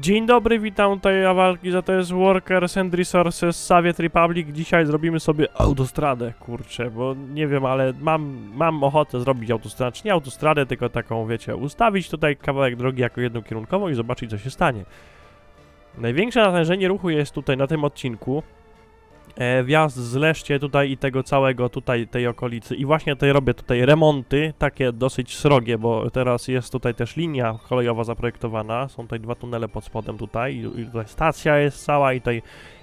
Dzień dobry, witam tutaj Awalki, za to jest Workers and Resources Soviet Republic. Dzisiaj zrobimy sobie autostradę, kurczę, bo nie wiem, ale mam, mam ochotę zrobić autostradę, czy nie autostradę, tylko taką, wiecie, ustawić tutaj kawałek drogi jako jednokierunkową i zobaczyć, co się stanie. Największe natężenie ruchu jest tutaj na tym odcinku. E, wjazd z Leszcie tutaj i tego całego tutaj, tej okolicy. I właśnie tutaj robię tutaj remonty, takie dosyć srogie, bo teraz jest tutaj też linia kolejowa zaprojektowana. Są tutaj dwa tunele pod spodem tutaj i, i tutaj stacja jest cała i tutaj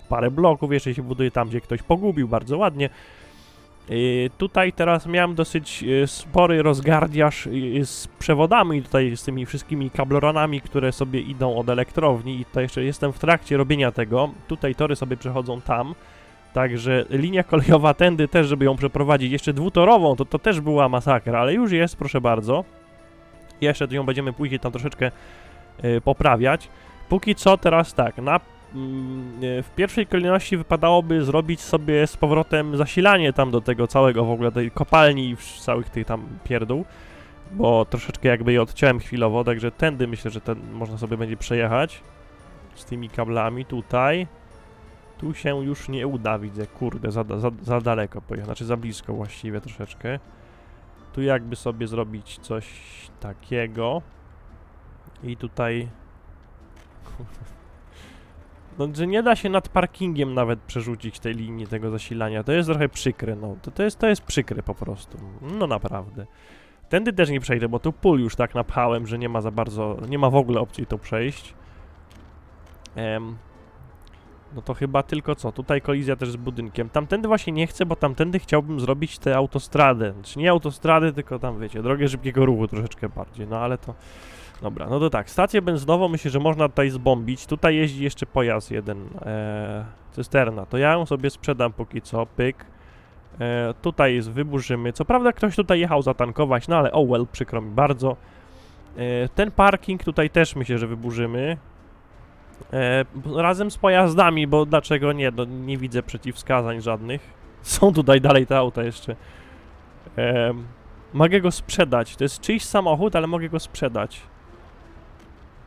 parę bloków jeszcze się buduje tam, gdzie ktoś pogubił, bardzo ładnie. I tutaj teraz miałem dosyć e, spory rozgardiaż e, z przewodami tutaj, z tymi wszystkimi kabloranami, które sobie idą od elektrowni i tutaj jeszcze jestem w trakcie robienia tego. Tutaj tory sobie przechodzą tam. Także linia kolejowa tędy też, żeby ją przeprowadzić, jeszcze dwutorową, to to też była masakra, ale już jest, proszę bardzo. Jeszcze ją będziemy później tam troszeczkę y, poprawiać. Póki co teraz tak, na, y, w pierwszej kolejności wypadałoby zrobić sobie z powrotem zasilanie tam do tego całego w ogóle tej kopalni i całych tych tam pierdół, bo troszeczkę jakby je odciąłem chwilowo, także tędy myślę, że ten można sobie będzie przejechać z tymi kablami tutaj. Tu się już nie uda, widzę, kurde, za, za, za daleko pojechał, znaczy za blisko właściwie troszeczkę. Tu jakby sobie zrobić coś takiego. I tutaj... No, że nie da się nad parkingiem nawet przerzucić tej linii tego zasilania. To jest trochę przykre, no. To, to, jest, to jest przykre po prostu. No naprawdę. Tędy też nie przejdę, bo tu pól już tak napchałem, że nie ma za bardzo, nie ma w ogóle opcji tu przejść. Em, no to chyba tylko co? Tutaj kolizja też z budynkiem. Tamtędy właśnie nie chcę, bo tamtędy chciałbym zrobić tę autostradę. Znaczy nie autostrady, tylko tam wiecie, drogę szybkiego ruchu troszeczkę bardziej. No ale to. Dobra, no to tak. Stację benzynową myślę, że można tutaj zbombić. Tutaj jeździ jeszcze pojazd jeden. E, cysterna. To ja ją sobie sprzedam póki co. Pyk. E, tutaj jest, wyburzymy. Co prawda ktoś tutaj jechał zatankować, no ale oh well, przykro mi bardzo. E, ten parking tutaj też myślę, że wyburzymy. E, razem z pojazdami, bo dlaczego nie? No, nie widzę przeciwwskazań żadnych. Są tutaj dalej te auta jeszcze. E, mogę go sprzedać. To jest czyjś samochód, ale mogę go sprzedać.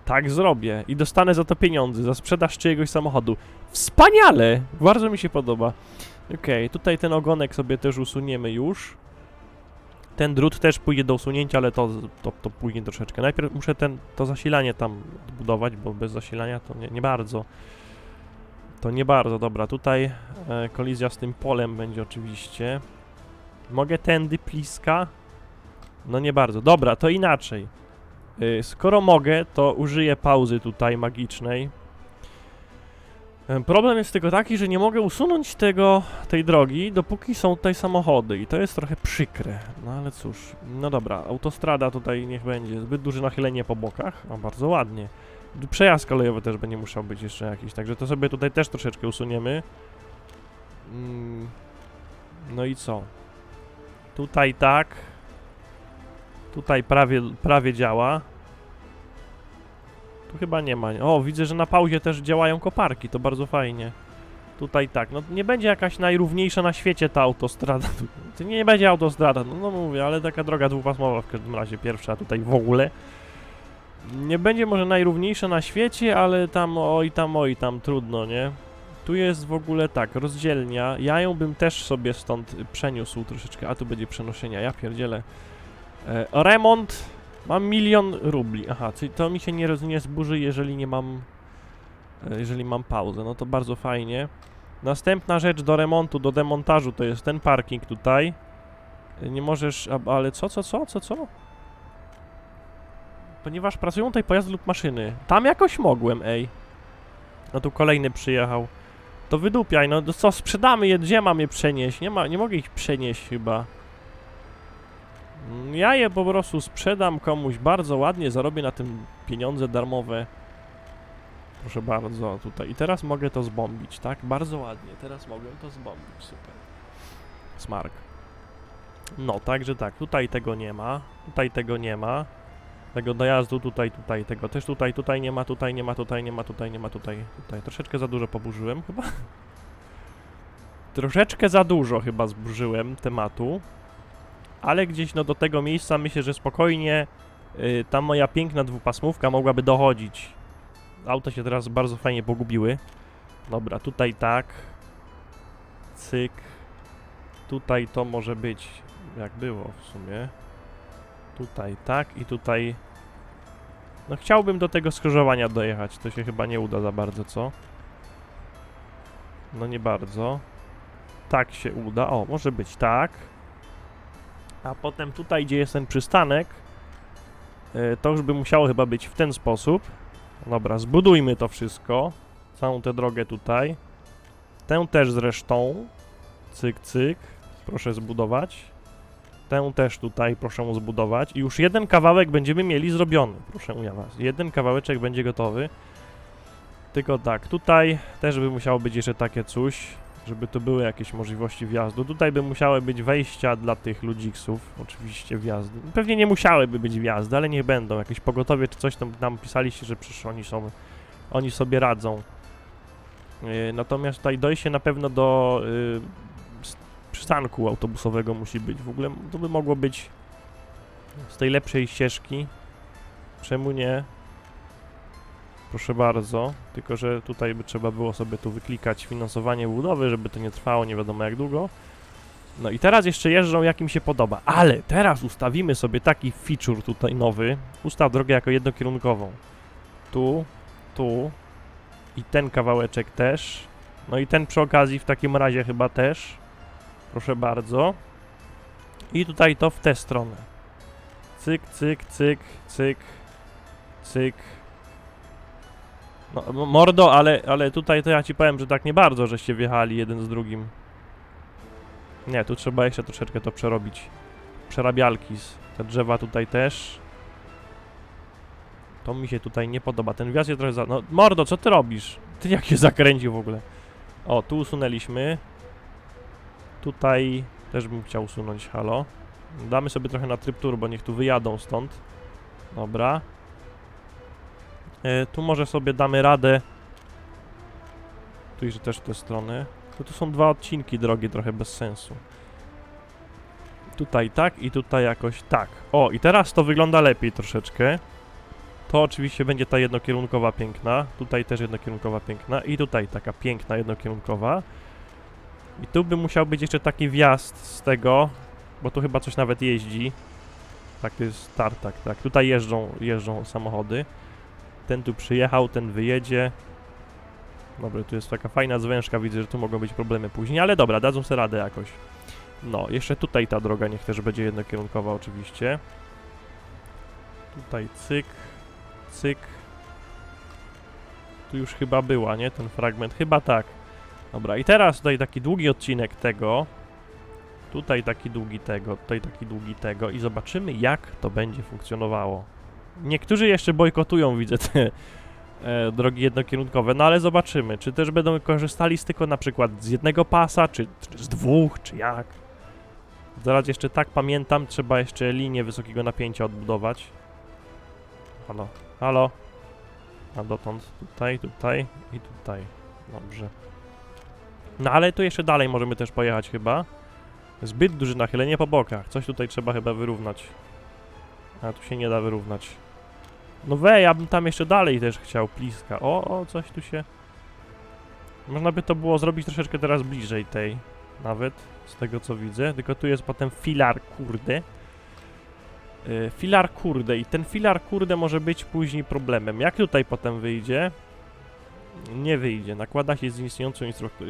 Tak zrobię i dostanę za to pieniądze, za sprzedaż czyjegoś samochodu. Wspaniale! Bardzo mi się podoba. Okej, tutaj ten ogonek sobie też usuniemy już. Ten drut też pójdzie do usunięcia, ale to, to, to później troszeczkę. Najpierw muszę ten, to zasilanie tam odbudować, bo bez zasilania to nie, nie bardzo. To nie bardzo, dobra. Tutaj e, kolizja z tym polem będzie oczywiście. Mogę tędy pliska? No nie bardzo. Dobra, to inaczej. Y, skoro mogę, to użyję pauzy tutaj magicznej. Em, Problem jest tylko taki, że nie mogę usunąć tego, tej drogi, dopóki są tutaj samochody i to jest trochę przykre. No ale cóż, no dobra, autostrada tutaj niech będzie, zbyt duże nachylenie po bokach, a bardzo ładnie. Przejazd kolejowy też będzie musiał być jeszcze jakiś, także to sobie tutaj też troszeczkę usuniemy. Mm, No i co? Tutaj tak. Tutaj prawie, prawie działa. Chyba nie ma. O, widzę, że na pauzie też działają koparki, to bardzo fajnie. Tutaj tak, no nie będzie jakaś najrówniejsza na świecie ta autostrada. To nie będzie autostrada, no, no mówię, ale taka droga dwupasmowa w każdym razie, pierwsza tutaj w ogóle. Nie będzie może najrówniejsza na świecie, ale tam oj tam, oj tam, trudno, nie? Tu jest w ogóle tak, rozdzielnia. Ja ją bym też sobie stąd przeniósł troszeczkę, a tu będzie przenoszenia, ja pierdzielę. E, remont Mam milion rubli. Aha, czyli to mi się nie, nie zburzy, jeżeli nie mam. e, Jeżeli mam pauzę. No to bardzo fajnie. Następna rzecz do remontu, do demontażu to jest ten parking tutaj. E, Nie możesz. Ale co, co, co, co, co? Ponieważ pracują tutaj pojazdy lub maszyny. Tam jakoś mogłem, ej. No tu kolejny przyjechał. To wydupiaj, no co, sprzedamy je, gdzie mam je przenieść? Nie ma, nie mogę ich przenieść chyba. Ja je po prostu sprzedam komuś bardzo ładnie, zarobię na tym pieniądze darmowe. Proszę bardzo, tutaj. I teraz mogę to zbombić, tak? Bardzo ładnie, teraz mogę to zbombić, super. Smark. No, także tak, tutaj tego nie ma, tutaj tego nie ma. Tego dojazdu tutaj, tutaj, tego też tutaj, tutaj nie ma, tutaj nie ma, tutaj nie ma, tutaj nie ma, tutaj, tutaj. Troszeczkę za dużo poburzyłem chyba. Troszeczkę za dużo chyba zburzyłem tematu ale gdzieś no do tego miejsca myślę, że spokojnie y, ta moja piękna dwupasmówka mogłaby dochodzić. auta się teraz bardzo fajnie pogubiły. Dobra, tutaj tak. Cyk. Tutaj to może być jak było w sumie. Tutaj tak i tutaj... No chciałbym do tego skrzyżowania dojechać, to się chyba nie uda za bardzo, co? No nie bardzo. Tak się uda, o, może być tak. A potem tutaj, gdzie jest ten przystanek, y, to już by musiało chyba być w ten sposób. Dobra, zbudujmy to wszystko. Całą tę drogę tutaj. Tę też zresztą. Cyk, cyk. Proszę zbudować. Tę też tutaj proszę zbudować. I już jeden kawałek będziemy mieli zrobiony. Proszę ja was. Jeden kawałeczek będzie gotowy. Tylko tak, tutaj też by musiało być jeszcze takie coś, żeby tu były jakieś możliwości wjazdu. Tutaj by musiały być wejścia dla tych ludziksów, oczywiście wjazdy. Pewnie nie musiałyby być wjazdy, ale niech będą. Jakieś pogotowie czy coś tam nam pisaliście, że przecież oni są, oni sobie radzą. Yy, natomiast tutaj dojście na pewno do yy, przystanku autobusowego musi być. W ogóle to by mogło być z tej lepszej ścieżki. Czemu nie? Proszę bardzo, tylko że tutaj by trzeba było sobie tu wyklikać finansowanie budowy, żeby to nie trwało nie wiadomo jak długo. No i teraz jeszcze jeżdżą jak im się podoba, ale teraz ustawimy sobie taki feature tutaj nowy. Ustaw drogę jako jednokierunkową. Tu, tu i ten kawałeczek też. No i ten przy okazji w takim razie chyba też. Proszę bardzo. I tutaj to w tę stronę. Cyk, cyk, cyk, cyk, cyk. No, mordo, ale, ale tutaj to ja ci powiem, że tak nie bardzo, żeście wjechali jeden z drugim. Nie, tu trzeba jeszcze troszeczkę to przerobić. Przerabialki, te drzewa tutaj też. To mi się tutaj nie podoba. Ten wjazd jest trochę za... No, mordo, co ty robisz? Ty jak się zakręcił w ogóle? O, tu usunęliśmy. Tutaj też bym chciał usunąć, halo. Damy sobie trochę na tryb turbo, niech tu wyjadą stąd. Dobra. E, tu może sobie damy radę. Tu jeszcze też w tę stronę. To tu są dwa odcinki drogi, trochę bez sensu. Tutaj tak i tutaj jakoś tak. O, i teraz to wygląda lepiej troszeczkę. To oczywiście będzie ta jednokierunkowa piękna. Tutaj też jednokierunkowa piękna. I tutaj taka piękna jednokierunkowa. I tu by musiał być jeszcze taki wjazd z tego, bo tu chyba coś nawet jeździ. Tak, to jest tartak, tak. Tutaj jeżdżą, jeżdżą samochody. Ten tu przyjechał, ten wyjedzie. Dobra, tu jest taka fajna zwężka, widzę, że tu mogą być problemy później, ale dobra, dadzą sobie radę jakoś. No, jeszcze tutaj ta droga niech też będzie jednokierunkowa oczywiście. Tutaj cyk, cyk. Tu już chyba była, nie? Ten fragment, chyba tak. Dobra, i teraz tutaj taki długi odcinek tego. Tutaj taki długi tego, tutaj taki długi tego i zobaczymy jak to będzie funkcjonowało. Niektórzy jeszcze bojkotują, widzę, te e, drogi jednokierunkowe, no ale zobaczymy, czy też będą korzystali z tylko na przykład z jednego pasa, czy, czy z dwóch, czy jak. Zaraz jeszcze tak pamiętam, trzeba jeszcze linię wysokiego napięcia odbudować. Halo, halo. A dotąd tutaj, tutaj i tutaj. Dobrze. No ale tu jeszcze dalej możemy też pojechać chyba. Zbyt duże nachylenie po bokach. Coś tutaj trzeba chyba wyrównać. A tu się nie da wyrównać. No we, ja bym tam jeszcze dalej też chciał pliska. O, o, coś tu się... Można by to było zrobić troszeczkę teraz bliżej tej. Nawet, z tego co widzę. Tylko tu jest potem filar, kurde. Yy, filar, kurde. I ten filar, kurde może być później problemem. Jak tutaj potem wyjdzie? Nie wyjdzie. Nakłada się z istniejącą instrukcją.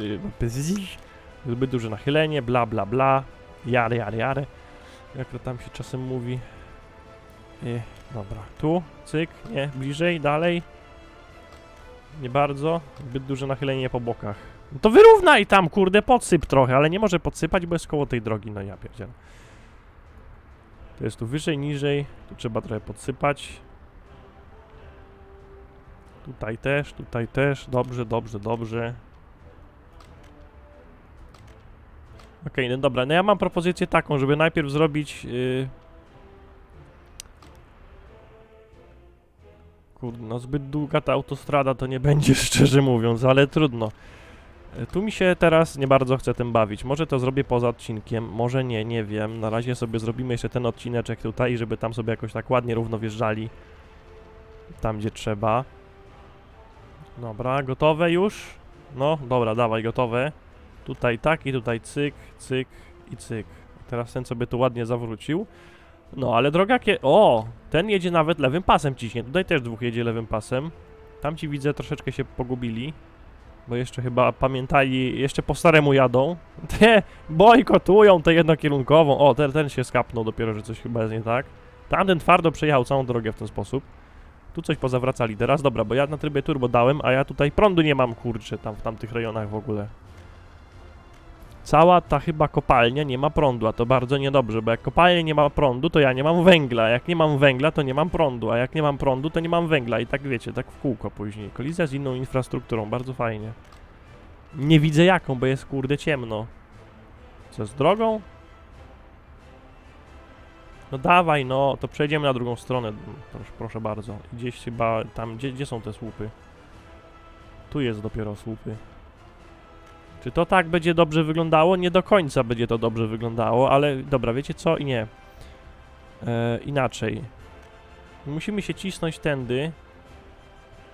Zbyt duże nachylenie, bla bla bla. Jary, jary, jary. Jak to tam się czasem mówi. I, dobra, tu, cyk, nie, bliżej, dalej. Nie bardzo, zbyt duże nachylenie po bokach. No to wyrównaj tam, kurde, podsyp trochę, ale nie może podsypać, bo jest koło tej drogi, no ja pierdzielę. To jest tu wyżej, niżej, tu trzeba trochę podsypać. Tutaj też, tutaj też, dobrze, dobrze, dobrze. Okej, no dobra, no ja mam propozycję taką, żeby najpierw zrobić... Yy... Kurde, no zbyt długa ta autostrada to nie będzie, szczerze mówiąc, ale trudno. E, Tu mi się teraz nie bardzo chce tym bawić. Może to zrobię poza odcinkiem, może nie, nie wiem. Na razie sobie zrobimy jeszcze ten odcineczek tutaj, żeby tam sobie jakoś tak ładnie równo wjeżdżali. Tam, gdzie trzeba. Dobra, gotowe już? No, dobra, dawaj, gotowe. Tutaj tak i tutaj cyk, cyk i cyk. Teraz ten sobie tu ładnie zawrócił. No, ale droga kie... O! Ten jedzie nawet lewym pasem ciśnie. Tutaj też dwóch jedzie lewym pasem. Tam ci widzę troszeczkę się pogubili. Bo jeszcze chyba pamiętali, jeszcze po staremu jadą. Te bojkotują tę jednokierunkową. O, ten, ten się skapnął dopiero, że coś chyba jest nie tak. Tamten twardo przejechał całą drogę w ten sposób. Tu coś pozawracali teraz. Dobra, bo ja na trybie turbo dałem, a ja tutaj prądu nie mam, kurczę, tam w tamtych rejonach w ogóle. Cała ta chyba kopalnia nie ma prądu, a to bardzo niedobrze, bo jak kopalnia nie ma prądu, to ja nie mam węgla, a jak nie mam węgla, to nie mam prądu, a jak nie mam prądu, to nie mam węgla i tak wiecie, tak w kółko później. Kolizja z inną infrastrukturą, bardzo fajnie. Nie widzę jaką, bo jest kurde ciemno. Co z drogą? No dawaj, no, to przejdziemy na drugą stronę, proszę, proszę bardzo. Gdzieś chyba tam, gdzie, gdzie są te słupy? Tu jest dopiero słupy. Czy to tak będzie dobrze wyglądało? Nie do końca będzie to dobrze wyglądało, ale dobra, wiecie co? I nie. E, inaczej. Musimy się cisnąć tędy.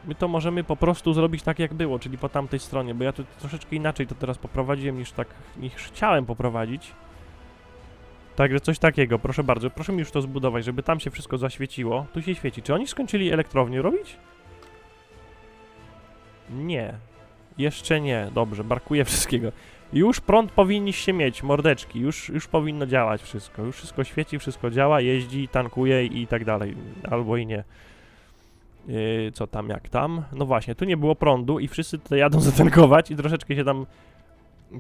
My to możemy po prostu zrobić tak jak było, czyli po tamtej stronie, bo ja tu troszeczkę inaczej to teraz poprowadziłem niż tak, niż chciałem poprowadzić. Także coś takiego, proszę bardzo, proszę mi już to zbudować, żeby tam się wszystko zaświeciło. Tu się świeci. Czy oni skończyli elektrownię robić? Nie. Jeszcze nie. Dobrze, brakuje wszystkiego. Już prąd powinniście mieć, mordeczki. Już, już powinno działać wszystko. Już wszystko świeci, wszystko działa, jeździ, tankuje i tak dalej. Albo i nie. Yy, co tam, jak tam? No właśnie, tu nie było prądu i wszyscy tutaj jadą zatankować i troszeczkę się tam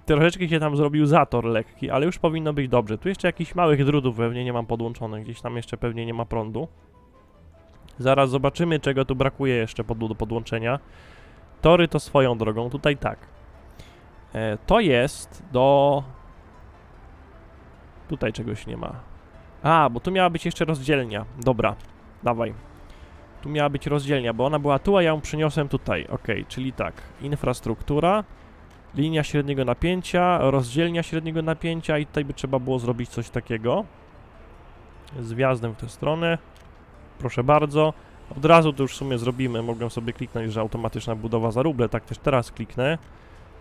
troszeczkę się tam zrobił zator lekki, ale już powinno być dobrze. Tu jeszcze jakichś małych drutów pewnie nie mam podłączonych, gdzieś tam jeszcze pewnie nie ma prądu. Zaraz zobaczymy, czego tu brakuje jeszcze pod, do podłączenia. Tory to swoją drogą, tutaj tak. E, to jest do... Tutaj czegoś nie ma. A, bo tu miała być jeszcze rozdzielnia. Dobra, dawaj. Tu miała być rozdzielnia, bo ona była tu, a ja ją przyniosłem tutaj. Ok, czyli tak. Infrastruktura, linia średniego napięcia, rozdzielnia średniego napięcia i tutaj by trzeba było zrobić coś takiego. Z wjazdem w tę stronę. Proszę bardzo. Od razu to już w sumie zrobimy. Mogłem sobie kliknąć, że automatyczna budowa za ruble. Tak też teraz kliknę.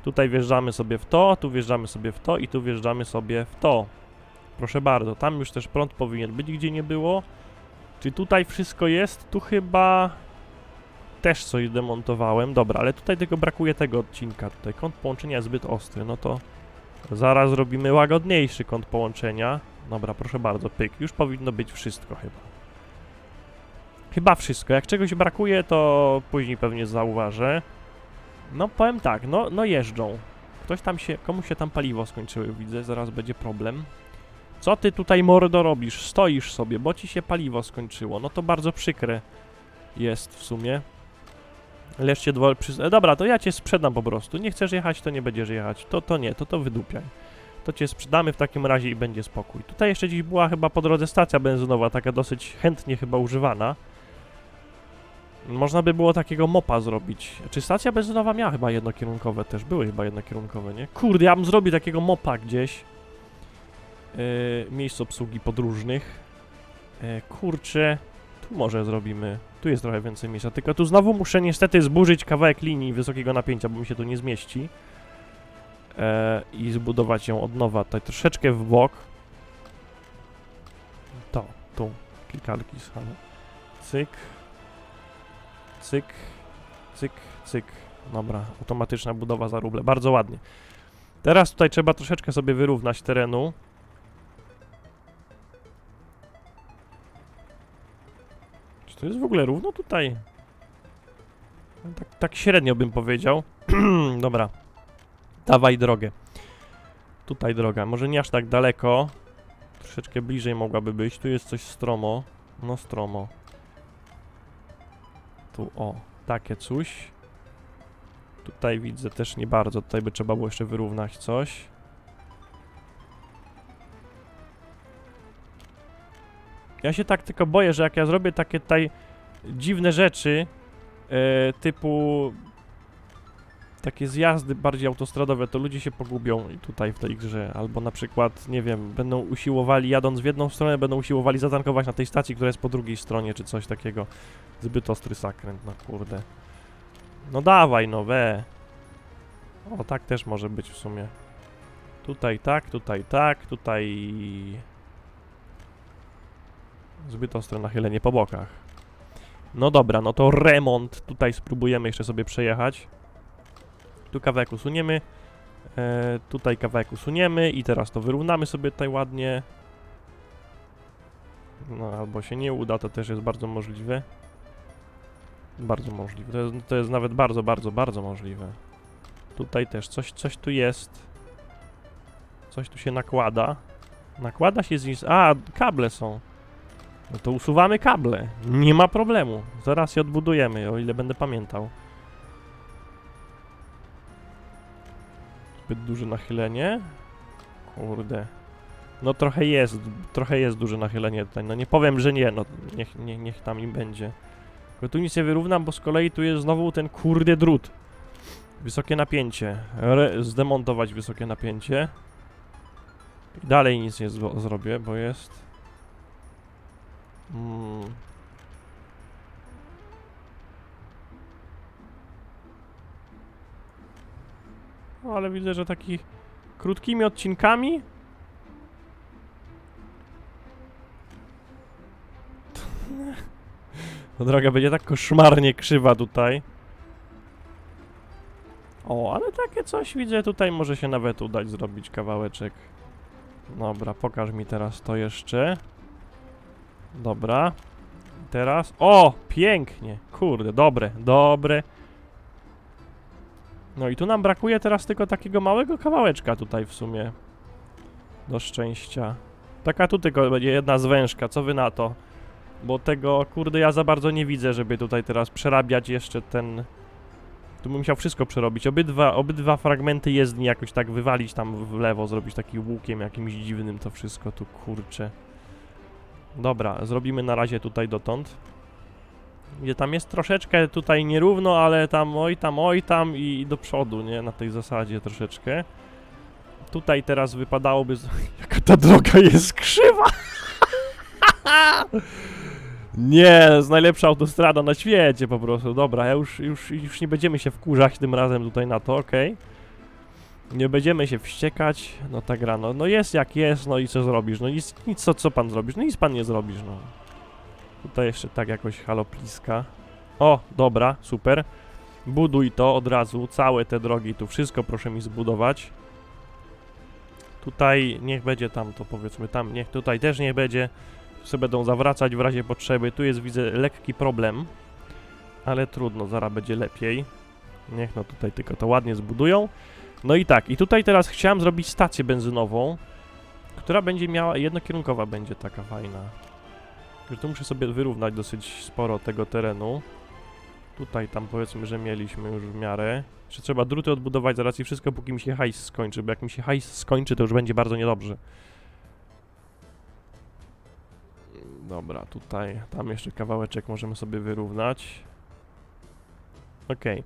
Tutaj wjeżdżamy sobie w to, tu wjeżdżamy sobie w to i tu wjeżdżamy sobie w to. Proszę bardzo, tam już też prąd powinien być, gdzie nie było. Czy tutaj wszystko jest? Tu chyba też coś demontowałem. Dobra, ale tutaj tylko brakuje tego odcinka. Tutaj kąt połączenia jest zbyt ostry, no to zaraz zrobimy łagodniejszy kąt połączenia. Dobra, proszę bardzo, pyk. Już powinno być wszystko chyba. Chyba wszystko. Jak czegoś brakuje, to później pewnie zauważę. No powiem tak, no, no jeżdżą. Ktoś tam się, komuś się tam paliwo skończyły, widzę, zaraz będzie problem. Co ty tutaj mordo robisz? Stoisz sobie, bo ci się paliwo skończyło. No to bardzo przykre jest w sumie. Lecz cię dwo... Przy... E, dobra, to ja cię sprzedam po prostu. Nie chcesz jechać, to nie będziesz jechać. To, to nie, to to wydupiaj. To cię sprzedamy w takim razie i będzie spokój. Tutaj jeszcze dziś była chyba po drodze stacja benzynowa, taka dosyć chętnie chyba używana. Można by było takiego mopa zrobić. Czy stacja benzynowa miała chyba jednokierunkowe też? Były chyba jednokierunkowe, nie? Kurde, ja bym zrobił takiego mopa gdzieś. Yy, miejsc obsługi podróżnych. Yy, kurczę, tu może zrobimy. Tu jest trochę więcej miejsca, tylko tu znowu muszę niestety zburzyć kawałek linii wysokiego napięcia, bo mi się tu nie zmieści. E, I zbudować ją od nowa, tutaj troszeczkę w bok. To, tu, klikalki schamy. Cyk. Cyk. Cyk, cyk. Dobra, automatyczna budowa za ruble, bardzo ładnie. Teraz tutaj trzeba troszeczkę sobie wyrównać terenu. Czy to jest w ogóle równo tutaj? No Tak, tak średnio bym powiedział. Dobra. Dawaj drogę. Tutaj droga. Może nie aż tak daleko. Troszeczkę bliżej mogłaby być. Tu jest coś stromo. No stromo. Tu o. Takie coś. Tutaj widzę też nie bardzo. Tutaj by trzeba było jeszcze wyrównać coś. Ja się tak tylko boję, że jak ja zrobię takie tutaj dziwne rzeczy, e, typu takie zjazdy bardziej autostradowe, to ludzie się pogubią tutaj w tej grze. Albo na przykład, nie wiem, będą usiłowali, jadąc w jedną stronę, będą usiłowali zatankować na tej stacji, która jest po drugiej stronie, czy coś takiego. Zbyt ostry zakręt, no kurde. No dawaj, no we. O, tak też może być w sumie. Tutaj tak, tutaj tak, tutaj... Zbyt ostre nachylenie po bokach. No dobra, no to remont. Tutaj spróbujemy jeszcze sobie przejechać. Tu kawałek usuniemy. E, tutaj kawałek usuniemy i teraz to wyrównamy sobie tutaj ładnie. No albo się nie uda, to też jest bardzo możliwe. Bardzo możliwe. To jest, to jest nawet bardzo, bardzo, bardzo możliwe. Tutaj też coś, coś tu jest. Coś tu się nakłada. Nakłada się z nis... A, kable są. No to usuwamy kable. Nie ma problemu. Zaraz je odbudujemy, o ile będę pamiętał. Zbyt duże nachylenie. Kurde. No trochę jest, trochę jest duże nachylenie tutaj. No nie powiem, że nie, no niech, nie, niech tam im będzie. Tylko tu nic nie wyrównam, bo z kolei tu jest znowu ten kurde drut. Wysokie napięcie. Re zdemontować wysokie napięcie. I dalej nic nie zro- zrobię, bo jest... Mm. No, ale widzę, że taki krótkimi odcinkami To droga będzie tak koszmarnie krzywa tutaj. O, ale takie coś widzę tutaj może się nawet udać zrobić kawałeczek. Dobra, pokaż mi teraz to jeszcze. Dobra. Teraz. O! Pięknie! Kurde, dobre, dobre. No i tu nam brakuje teraz tylko takiego małego kawałeczka tutaj w sumie. Do szczęścia. Taka tu tylko będzie jedna zwężka, co wy na to? Bo tego, kurde, ja za bardzo nie widzę, żeby tutaj teraz przerabiać jeszcze ten... Tu bym musiał wszystko przerobić. Obydwa, obydwa fragmenty jezdni jakoś tak wywalić tam w lewo, zrobić taki łukiem jakimś dziwnym to wszystko tu, kurcze. Dobra, zrobimy na razie tutaj dotąd. Gdzie tam jest troszeczkę tutaj nierówno, ale tam oj tam, oj tam i do przodu, nie? Na tej zasadzie troszeczkę. Tutaj teraz wypadałoby... z- Jaka ta droga jest krzywa! Nie, to jest najlepsza autostrada na świecie po prostu. Dobra, ja już, już, już nie będziemy się wkurzać tym razem tutaj na to, okej. Nie będziemy się wściekać. No ta gra, no, no jest jak jest, no i co zrobisz? No nic, nic co, co pan zrobisz? No nic pan nie zrobisz, no. Tutaj jeszcze tak jakoś halopliska. O, dobra, super. Buduj to od razu, całe te drogi, tu wszystko proszę mi zbudować. Tutaj niech będzie tam to powiedzmy, tam niech tutaj też niech będzie. Sobie będą zawracać w razie potrzeby. Tu jest widzę lekki problem, ale trudno, zaraz będzie lepiej. Niech no tutaj tylko to ładnie zbudują. No i tak, i tutaj teraz chciałem zrobić stację benzynową, która będzie miała, jednokierunkowa będzie taka fajna. Że tu muszę sobie wyrównać dosyć sporo tego terenu. Tutaj tam powiedzmy, że mieliśmy już w miarę. Jeszcze trzeba druty odbudować zaraz i wszystko, póki mi się hajs skończy, bo jak mi się hajs skończy, to już będzie bardzo niedobrze. Dobra, tutaj, tam jeszcze kawałeczek możemy sobie wyrównać. Okej.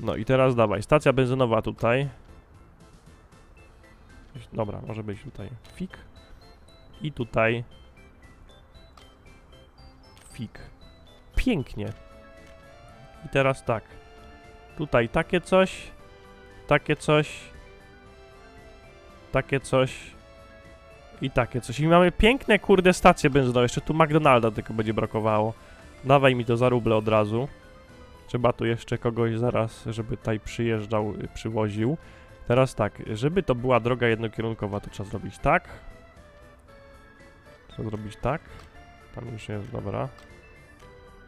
No i teraz dawaj, stacja benzynowa tutaj. Dobra, może być tutaj fik. I tutaj fik. Pięknie. I teraz tak. Tutaj takie coś, takie coś, takie coś i takie coś. I mamy piękne, kurde, stacje benzynowe. Jeszcze tu McDonalda tylko będzie brakowało. Dawaj mi to za ruble od razu. Trzeba tu jeszcze kogoś zaraz, żeby tutaj przyjeżdżał, y, przywoził. Teraz tak, żeby to była droga jednokierunkowa, to trzeba zrobić tak. Trzeba zrobić tak. Tam już jest, dobra.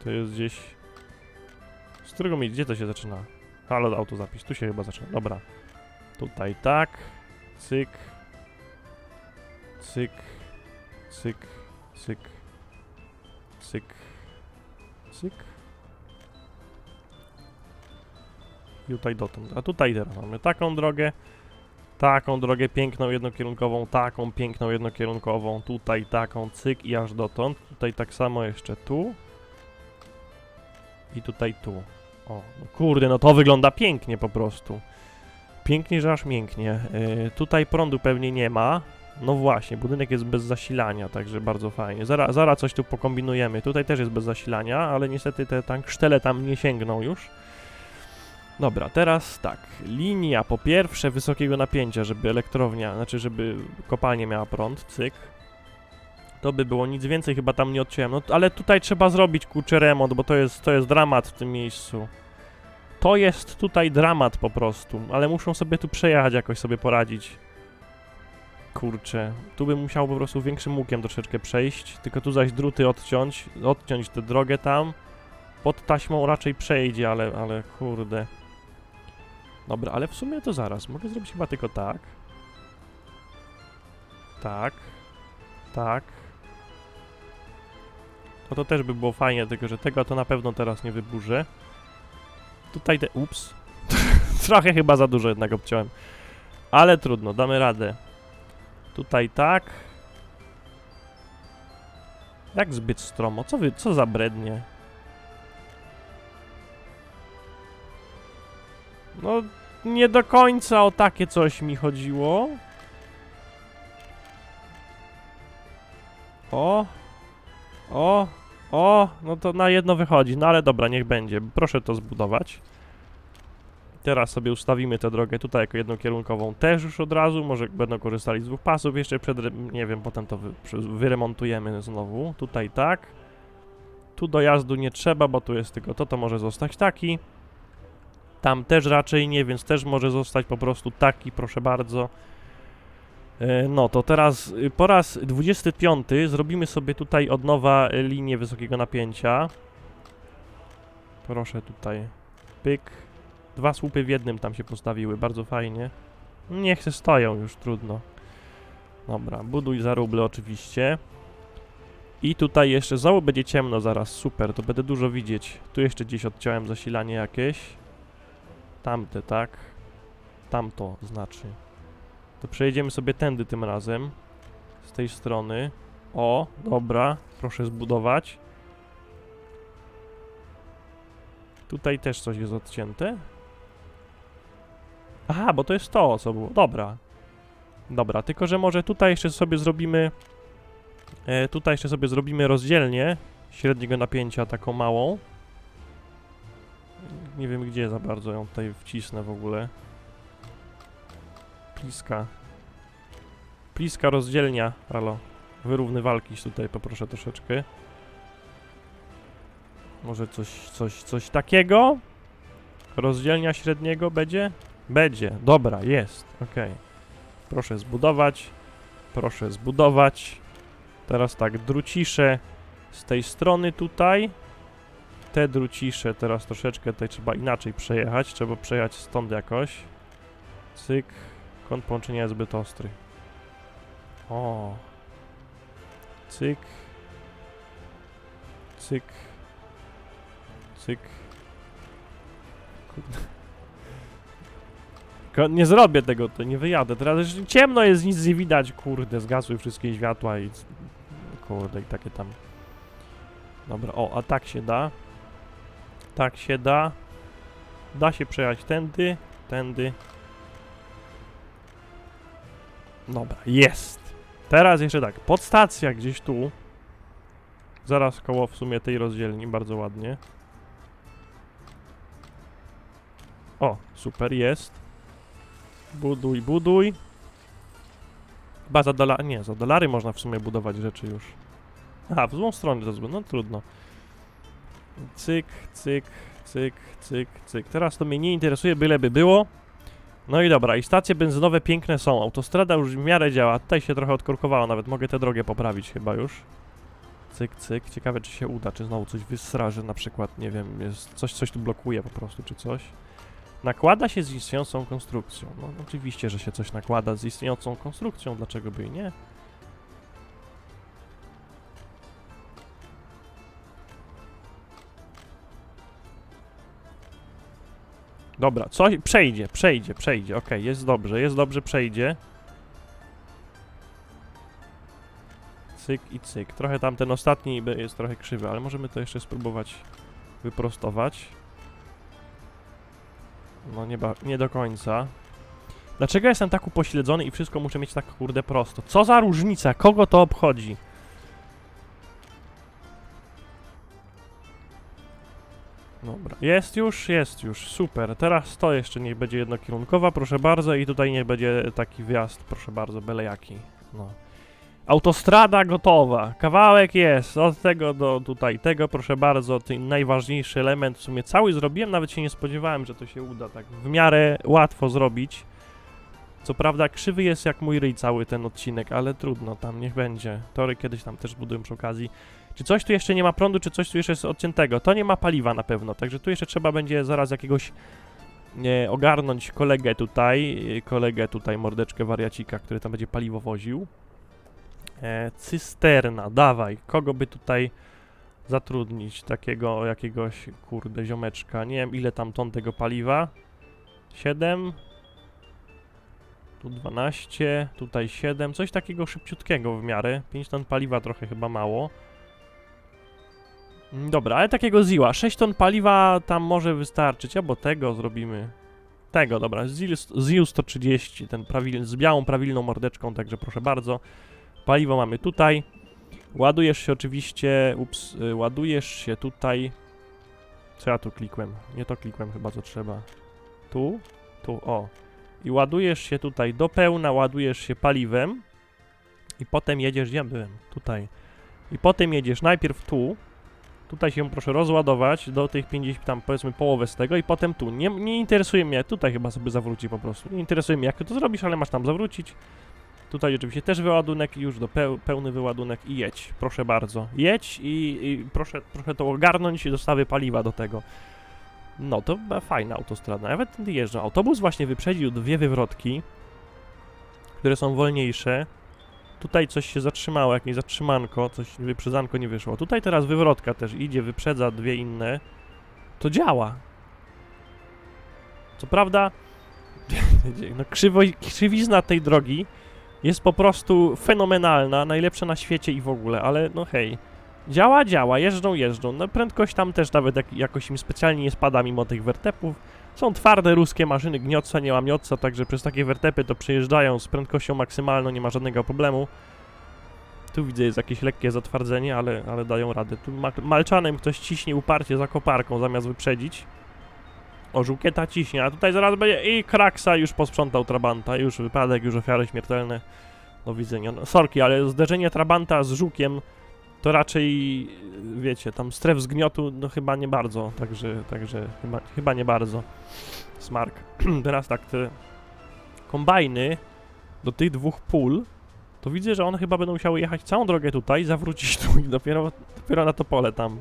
To jest gdzieś... Z którego mi... Gdzie to się zaczyna? Halo, autozapis. Tu się chyba zaczyna. Dobra. Tutaj tak. Cyk. Cyk. Cyk. Cyk. Cyk. Cyk. I tutaj dotąd. A tutaj teraz mamy taką drogę. Taką drogę piękną jednokierunkową, taką piękną jednokierunkową, tutaj taką, cyk i aż dotąd. Tutaj tak samo jeszcze tu. I tutaj tu. O, no kurde, no to wygląda pięknie po prostu. Pięknie, że aż mięknie. Yy, tutaj prądu pewnie nie ma. No właśnie, budynek jest bez zasilania, także bardzo fajnie. Zaraz, zaraz coś tu pokombinujemy. Tutaj też jest bez zasilania, ale niestety te tanksztele tam nie sięgną już. Dobra, teraz tak. Linia po pierwsze wysokiego napięcia, żeby elektrownia, znaczy żeby kopalnia miała prąd, cyk. To by było nic więcej, chyba tam nie odciąłem. No ale tutaj trzeba zrobić kurczę remont, bo to jest, to jest dramat w tym miejscu. To jest tutaj dramat po prostu, ale muszą sobie tu przejechać, jakoś sobie poradzić. Kurczę, tu bym musiał po prostu większym łukiem troszeczkę przejść, tylko tu zaś druty odciąć, odciąć tę drogę tam. Pod taśmą raczej przejdzie, ale, ale kurde. Dobra, ale w sumie to zaraz. Mogę zrobić chyba tylko tak. Tak. Tak. No to też by było fajnie, tylko że tego to na pewno teraz nie wyburzę. Tutaj te... Ups. Trochę chyba za dużo jednak obciąłem. Ale trudno, damy radę. Tutaj tak. Jak zbyt stromo? Co wy, co za brednie? No, nie do końca o takie coś mi chodziło. O. O. O. No to na jedno wychodzi. No ale dobra, niech będzie. Proszę to zbudować. Teraz sobie ustawimy tę drogę tutaj jako jednokierunkową też już od razu. Może będą korzystali z dwóch pasów. Jeszcze przed, nie wiem, potem to wy, wyremontujemy znowu. Tutaj tak. Tu dojazdu nie trzeba, bo tu jest tylko to, to może zostać taki. Tam też raczej nie, więc też może zostać po prostu taki, proszę bardzo. E, No to teraz y, po raz 25 zrobimy sobie tutaj od nowa linię wysokiego napięcia. Proszę tutaj. Pyk. Dwa słupy w jednym tam się postawiły, bardzo fajnie. Niech się stoją już, trudno. Dobra, buduj za ruble oczywiście. I tutaj jeszcze znowu będzie ciemno zaraz, super, to będę dużo widzieć. Tu jeszcze gdzieś odciąłem zasilanie jakieś. Tamte, tak? Tamto znaczy. To przejedziemy sobie tędy tym razem. Z tej strony. O, dobra. Proszę zbudować. Tutaj też coś jest odcięte. Aha, bo to jest to, co było. Dobra. Dobra, tylko że może tutaj jeszcze sobie zrobimy... E, tutaj jeszcze sobie zrobimy rozdzielnię średniego napięcia, taką małą. Nie wiem gdzie za bardzo ją tutaj wcisnę w ogóle. Pliska. Pliska rozdzielnia. Halo. Wyrównywalki tutaj poproszę troszeczkę. Może coś, coś, coś takiego? Rozdzielnia średniego będzie? Będzie. Dobra, jest. Okej. Proszę zbudować. Proszę zbudować. Teraz tak, drucisze z tej strony tutaj te drucisze teraz troszeczkę tutaj trzeba inaczej przejechać. Trzeba przejechać stąd jakoś. Cyk. Kąt połączenia jest zbyt ostry. O. Cyk. Cyk. Cyk. Kurde. Nie zrobię tego, to nie wyjadę. Teraz ciemno jest, nic nie widać. Kurde, zgasły wszystkie światła i... Kurde, i takie tam... Dobra, o, a tak się da. Tak się da. Da się przejechać tędy, tędy. Dobra, jest. Teraz jeszcze tak, podstacja gdzieś tu. Zaraz koło w sumie tej rozdzielni, bardzo ładnie. O, super, jest. Buduj, buduj. Chyba za dolary, nie, za dolary można w sumie budować rzeczy już. Aha, w złą stronę to zbyt, no trudno. Cyk, cyk, cyk, cyk, cyk. Teraz to mnie nie interesuje, byleby było. No i dobra, i stacje benzynowe piękne są. Autostrada już w miarę działa. Tutaj się trochę odkorkowało, nawet mogę tę drogę poprawić chyba już. Cyk, cyk. Ciekawe, czy się uda, czy znowu coś wysraży na przykład, nie wiem, jest coś, coś tu blokuje po prostu, czy coś. Nakłada się z istniejącą konstrukcją. No oczywiście, że się coś nakłada z istniejącą konstrukcją, dlaczego by i nie? Dobra, coś przejdzie, przejdzie, przejdzie. Okej, jest dobrze, jest dobrze, przejdzie. Cyk i cyk. Trochę tam ten ostatni jest trochę krzywy, ale możemy to jeszcze spróbować wyprostować. No nie, nie do końca. Dlaczego jestem tak upośledzony i wszystko muszę mieć tak kurde prosto? Co za różnica? Kogo to obchodzi? Dobra. Jest już, jest już, super. Teraz to jeszcze niech będzie jednokierunkowa, proszę bardzo, i tutaj nie będzie taki wjazd, proszę bardzo, byle jaki. No. Autostrada gotowa, kawałek jest, od tego do tutaj tego, proszę bardzo, ten najważniejszy element, w sumie cały zrobiłem, nawet się nie spodziewałem, że to się uda tak w miarę łatwo zrobić. Co prawda krzywy jest jak mój ryj cały ten odcinek, ale trudno, tam niech będzie. Tory kiedyś tam też buduję przy okazji. Czy coś tu jeszcze nie ma prądu, czy coś tu jeszcze jest odciętego? To nie ma paliwa na pewno, także tu jeszcze trzeba będzie zaraz jakiegoś nie, ogarnąć kolegę tutaj, y, kolegę tutaj, mordeczkę wariacika, który tam będzie paliwo woził. E, cysterna, dawaj, kogo by tutaj zatrudnić, takiego jakiegoś, kurde, ziomeczka, nie wiem ile tam ton tego paliwa, 7, tu 12, tutaj 7, coś takiego szybciutkiego w miarę, 5 ton paliwa trochę chyba mało. Mm, Dobra, ale takiego ziła. 6 ton paliwa tam może wystarczyć, albo tego zrobimy. Tego, dobra. Zil, Zil 130, ten prawil, z białą, prawilną mordeczką, także proszę bardzo. Paliwo mamy tutaj. Ładujesz się oczywiście, ups, y, ładujesz się tutaj. Co ja tu klikłem? Nie to klikłem chyba, co trzeba. Tu, tu, o. I ładujesz się tutaj do pełna, ładujesz się paliwem. I potem jedziesz, gdzie ja byłem? Tutaj. I potem jedziesz najpierw tu, Tutaj się proszę rozładować do tych 50, tam powiedzmy połowę z tego i potem tu. Nie, nie interesuje mnie, tutaj chyba sobie zawróci po prostu. Nie interesuje mnie jak to zrobisz, ale masz tam zawrócić. Tutaj oczywiście też wyładunek już do peł, pełny wyładunek i jedź, proszę bardzo. Jedź i, i proszę, proszę to ogarnąć i dostawy paliwa do tego. No to fajna autostrada, nawet jeżdżę. Autobus właśnie wyprzedził dwie wywrotki, które są wolniejsze. Tutaj coś się zatrzymało, jakieś zatrzymanko, coś wyprzedzanko nie wyszło. Tutaj teraz wywrotka też idzie, wyprzedza dwie inne. To działa. Co prawda, no krzywo, krzywizna tej drogi jest po prostu fenomenalna, najlepsza na świecie i w ogóle, ale no hej. Działa, działa, jeżdżą, jeżdżą. No prędkość tam też nawet jak, jakoś im specjalnie nie spada mimo tych wertepów. Są twarde ruskie maszyny, gniotca, nie ma miotca, także przez takie wertepy to przejeżdżają z prędkością maksymalną, nie ma żadnego problemu. Tu widzę jest jakieś lekkie zatwardzenie, ale, ale dają radę. Tu ma, malczanem ktoś ciśnie uparcie za koparką zamiast wyprzedzić. O, żółkieta ciśnie, a tutaj zaraz będzie i kraksa już posprzątał Trabanta, już wypadek, już ofiary śmiertelne. Do widzenia. No, sorki, ale zderzenie Trabanta z żukiem to raczej, wiecie, tam stref zgniotu, no chyba nie bardzo, także, także chyba, chyba nie bardzo. Smark. Teraz tak, te kombajny do tych dwóch pól, to widzę, że one chyba będą musiały jechać całą drogę tutaj, zawrócić tu i dopiero, dopiero na to pole tam.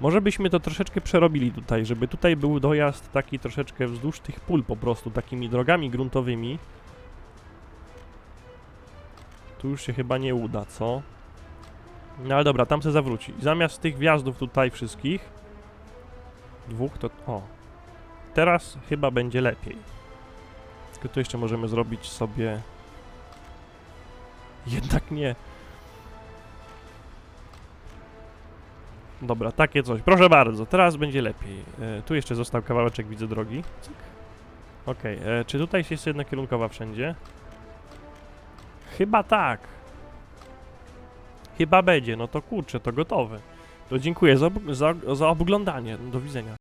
Może byśmy to troszeczkę przerobili tutaj, żeby tutaj był dojazd taki troszeczkę wzdłuż tych pól po prostu, takimi drogami gruntowymi. Tu już się chyba nie uda, co? No ale dobra, tam se zawróci. Zamiast tych wjazdów tutaj wszystkich, dwóch to... o. Teraz chyba będzie lepiej. Tylko tu jeszcze możemy zrobić sobie... Jednak nie. Dobra, takie coś. Proszę bardzo, teraz będzie lepiej. E, tu jeszcze został kawałeczek, widzę, drogi. Okej, e, czy tutaj jest jednokierunkowa wszędzie? Chyba tak. Chyba będzie, no to kurczę, to gotowe. To dziękuję za, za, za oglądanie. Do widzenia.